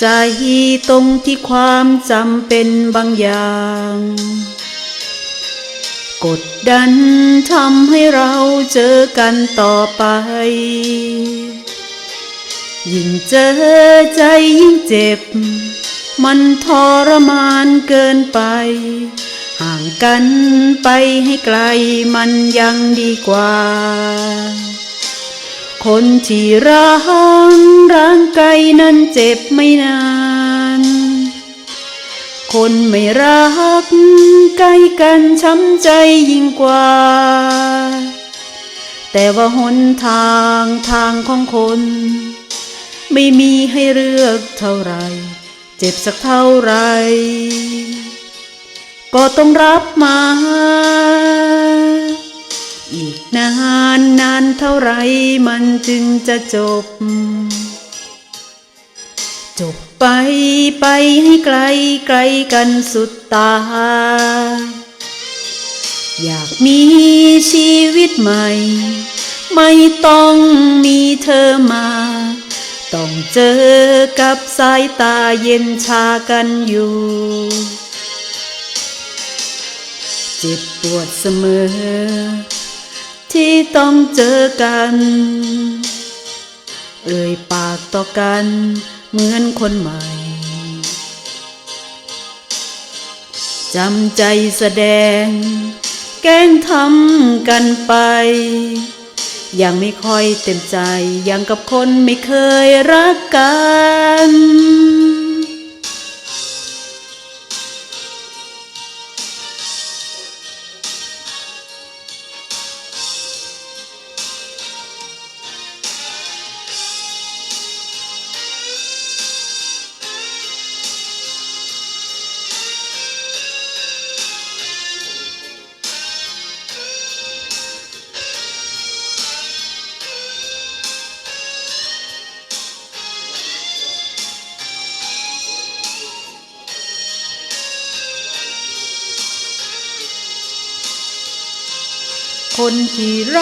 ใจตรงที่ความจำเป็นบางอย่าง กดดันทำให้เราเจอกันต่อไป ยิ่งเจอใจยิ่งเจ็บ มันทรมานเกินไป ห่างกันไปให้ไกลมันยังดีกว่า คนที่รักร่างกายนั้นเจ็บไม่นาน คนไม่รักใกล้กันช้ำใจยิ่งกว่า แต่ว่าหนทางทางของคน ไม่มีให้เลือกเท่าไร เจ็บสักเท่าไร ก็ต้องรับมา อีกนานนานเท่าไรมันจึงจะจบ จบไปไปให้ไกลไกลกันสุดตา อยากมีชีวิตใหม่ ไม่ต้องมีเธอมา ต้องเจอกับสายตาเย็นชากันอยู่เจ็บปวดเสมอ ที่ต้องเจอกัน เอ่ยปากต่อกันเหมือนคนใหม่จำใจแสดง แกล้งทำกันไป ยังไม่ค่อยเต็มใจยังกับคนไม่เคยรักกัน คนที่รัก